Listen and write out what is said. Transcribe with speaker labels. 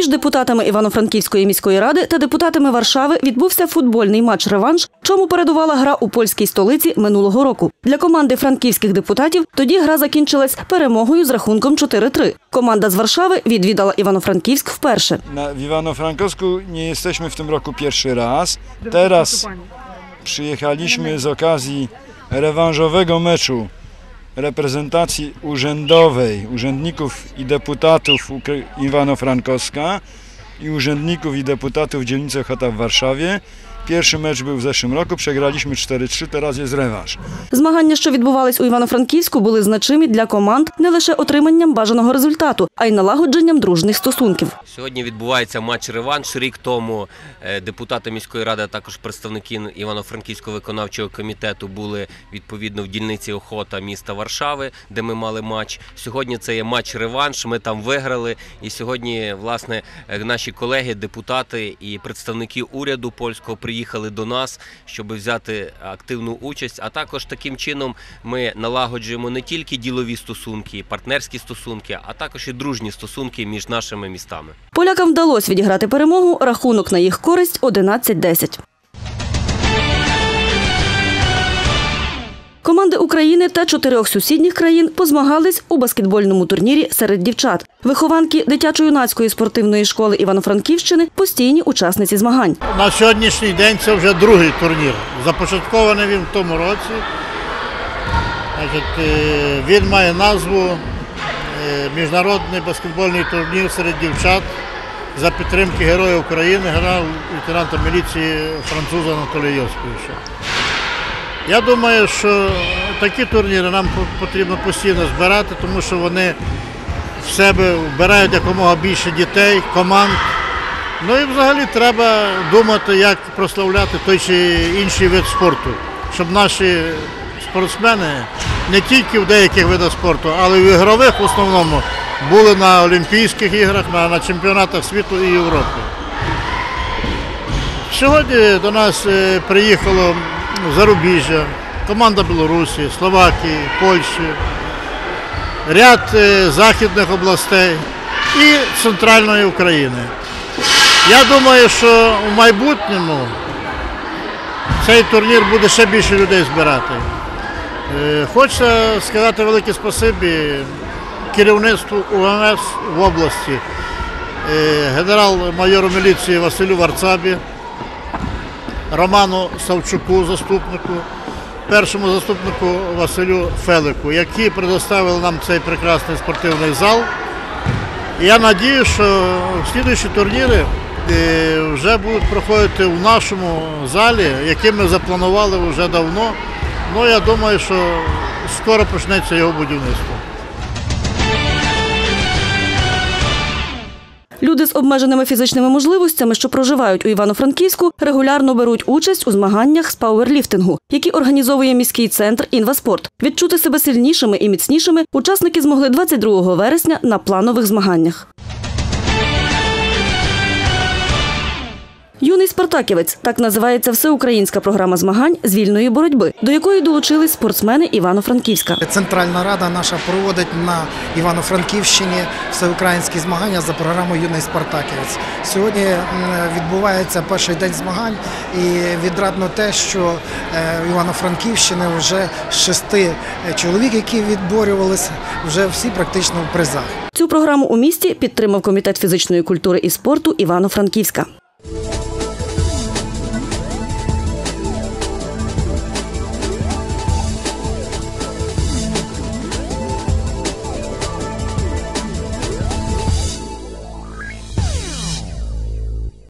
Speaker 1: Між депутатами Івано-Франківської міської ради та депутатами Варшави відбувся футбольний матч-реванш, чому передувала гра у польській столиці минулого року. Для команди франківських депутатів тоді гра закінчилась перемогою з рахунком 4-3. Команда з Варшави відвідала Івано-Франківськ вперше.
Speaker 2: Na, w Iwano-Frankowsku nie jesteśmy w tym roku pierwszy raz. Teraz przyjechaliśmy z okazji rewanżowego meczu reprezentacji urzędowej, urzędników i deputatów Ukra- Iwano-Frankowska i urzędników i deputatów dzielnicy Ochota w Warszawie. Pierwszy mecz był w zeszłym roku, przegraliśmy 4-3, teraz jest rewanż.
Speaker 1: Змагання, що відбувались у Івано-Франківську, були значимі для команд не лише отриманням бажаного результату, а й налагодженням дружніх стосунків.
Speaker 3: Сьогодні відбувається матч-реванш. Рік тому е, депутати міської ради, також представники Івано-Франківського виконавчого комітету були відповідно в дільниці охота міста Варшави, де ми мали матч. Сьогодні це є матч-реванш. Ми там виграли. І сьогодні, власне, е, наші колеги, депутати і представники уряду польського приїхали до нас, щоб взяти активну участь. А також таким чином ми налагоджуємо не тільки ділові стосунки, партнерські стосунки, а також і дружні стосунки між нашими містами.
Speaker 1: Полякам вдалося відіграти перемогу. Рахунок на їх користь 11-10. Команди України та чотирьох сусідніх країн позмагались у баскетбольному турнірі серед дівчат. Вихованки дитячо-юнацької спортивної школи Івано-Франківщини постійні учасниці змагань.
Speaker 4: На сьогоднішній день це вже другий турнір. Започаткований він в тому році. Е, він має назву е, Міжнародний баскетбольний турнір серед дівчат за підтримки Героя України, генерал-лейтенанта міліції француза Анатолія Йосиповича. Я думаю, що такі турніри нам потрібно постійно збирати, тому що вони в себе вбирають якомога більше дітей, команд. Ну і взагалі треба думати, як прославляти той чи інший вид спорту, щоб наші спортсмени не тільки в деяких видах спорту, але й в ігрових в основному були на Олімпійських іграх, на, на чемпіонатах світу і Європи. Сьогодні до нас е, приїхало зарубіжжя, команда Білорусі, Словакії, Польщі, ряд е, західних областей і центральної України. Я думаю, що в майбутньому цей турнір буде ще більше людей збирати. Е, Хочеться сказати велике спасибі керівництву УМС в області, е, генерал-майору міліції Василю Варцабі, Роману Савчуку, заступнику, першому заступнику Василю Фелику, які предоставили нам цей прекрасний спортивний зал. Я надію, що слідуючі турніри е, вже будуть проходити в нашому залі, який ми запланували вже давно. Ну, я думаю, що скоро почнеться його будівництво.
Speaker 1: Люди з обмеженими фізичними можливостями, що проживають у Івано-Франківську, регулярно беруть участь у змаганнях з пауерліфтингу, які організовує міський центр Інваспорт. Відчути себе сильнішими і міцнішими учасники змогли 22 вересня на планових змаганнях. Юний спартаківець так називається всеукраїнська програма змагань з вільної боротьби, до якої долучились спортсмени Івано-Франківська.
Speaker 5: Центральна рада наша проводить на Івано-Франківщині всеукраїнські змагання за програмою Юний Спартаківець. Сьогодні відбувається перший день змагань, і відрадно те, що е, в Івано-Франківщини вже шести чоловік, які відборювалися, вже всі практично в призах.
Speaker 1: Цю програму у місті підтримав комітет фізичної культури і спорту Івано-Франківська.